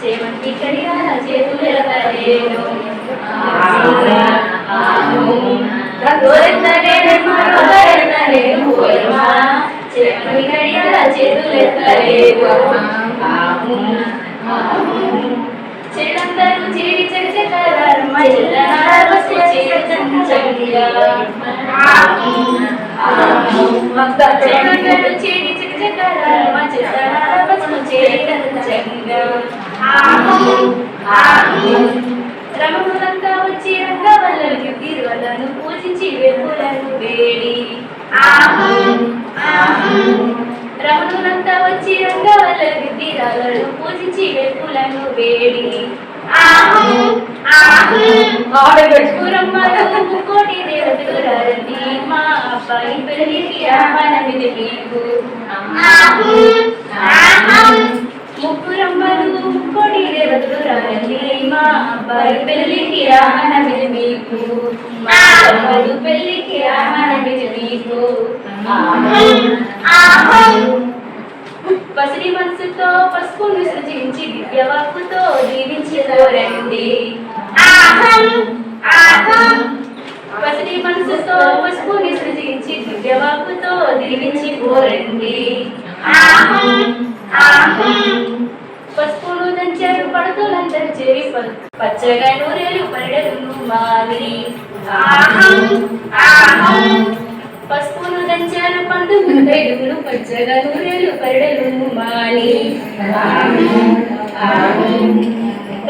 చేమంతి కడియాల చేతులెక్కలేను రోలెక్కలేరమ్మ రోగలెక్కలేను పోయమ్మ చేమంతి కడియాల చెడందరూ చేరి చకచకారమ్మ చెల్లనాడ వస్తు చేరి చంచంగా చెడందరూ చేరి చకచకారమ్మ చెల్లనాడ వస్తు చేరి చంచంగా రమణులంతా వచ్చి రంగవల్లకు గిరివలను పూజించి వెలుగులను వేడి రమణులంతా వచ్చి రంగవల్లకు తీరాలను పూజించి వెలుగులను వేడి ఆడగట్టుకురమ్మలు ముక్కోటి దేవతలు రండి మా అబ్బాయి పెళ్ళికి ఆహ్వానమిది మీకు ముగ్గురమ్మలు ముక్కోటి దేవతలు రండి మా అబ్బాయి పెళ్ళికి ఆహ్వానమిది మీకు మా అబ్బాయి పెళ్ళికి ఆహ్వానమిది మీకు పసిడి మనసుతో పసుపును సృజించి దివ్యవాక్కుతో దీవించి కోరండి మనసుతో పసుపుని సృజించి దివ్యవాకుతో దీవించి కోరండి. పసుపులు దంచారు పడకలందరూ చేరి పచ్చగా నూరేలు పరిడలు మాదిరి. పసుపులు దంచారు పండు ముద్దైదుగులు పచ్చగా నూరేలు పరిడలు మాలి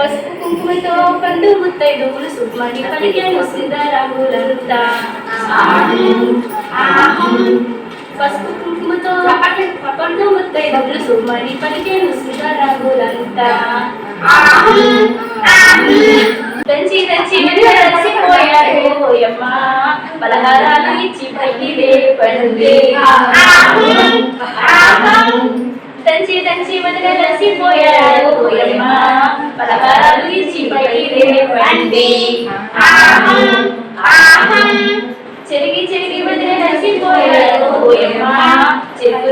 పసుపు కుంకుమతో పండు ముత్తైదుగులు సుమ్మని పలికాను సీతారాములంతా పసుపు కుంకుమతో పండు ముత్తైదుగులు సుమ్మని పలికాను సీతారాములంతా దంచి దంచి వెలిసిపోయారు ఓయమ్మ పలహారాలు ఇచ్చి పైకి లేపండి దంచి దంచి వదిలేసిపోయారు ఓయమ్మ పలహారాలు ఇచ్చి పైకి లేపండి చెరిగి చెరిగి వదిలేసిపోయారు ఓయమ్మ చెరుకు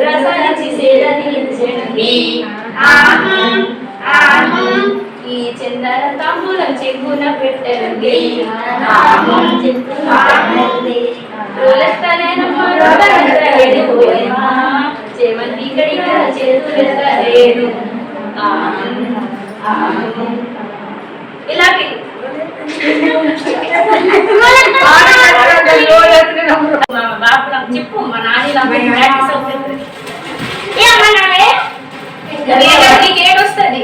ఈ చందన తాంబూలం చెక్కున పెట్టండి చేమంతి కడిగా మా చెప్పు నాని ఏడొస్తుంది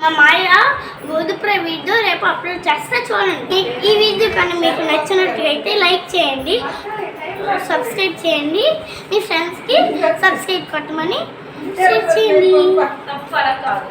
మా మాయ గోధుమ వీడియో రేపు అప్లోడ్ చేస్తా చూడండి. ఈ వీడియో కానీ మీకు నచ్చినట్లయితే లైక్ చేయండి సబ్స్క్రైబ్ చేయండి. మీ ఫ్రెండ్స్కి సబ్స్క్రైబ్ కొట్టమని Sete mil. Tá fora.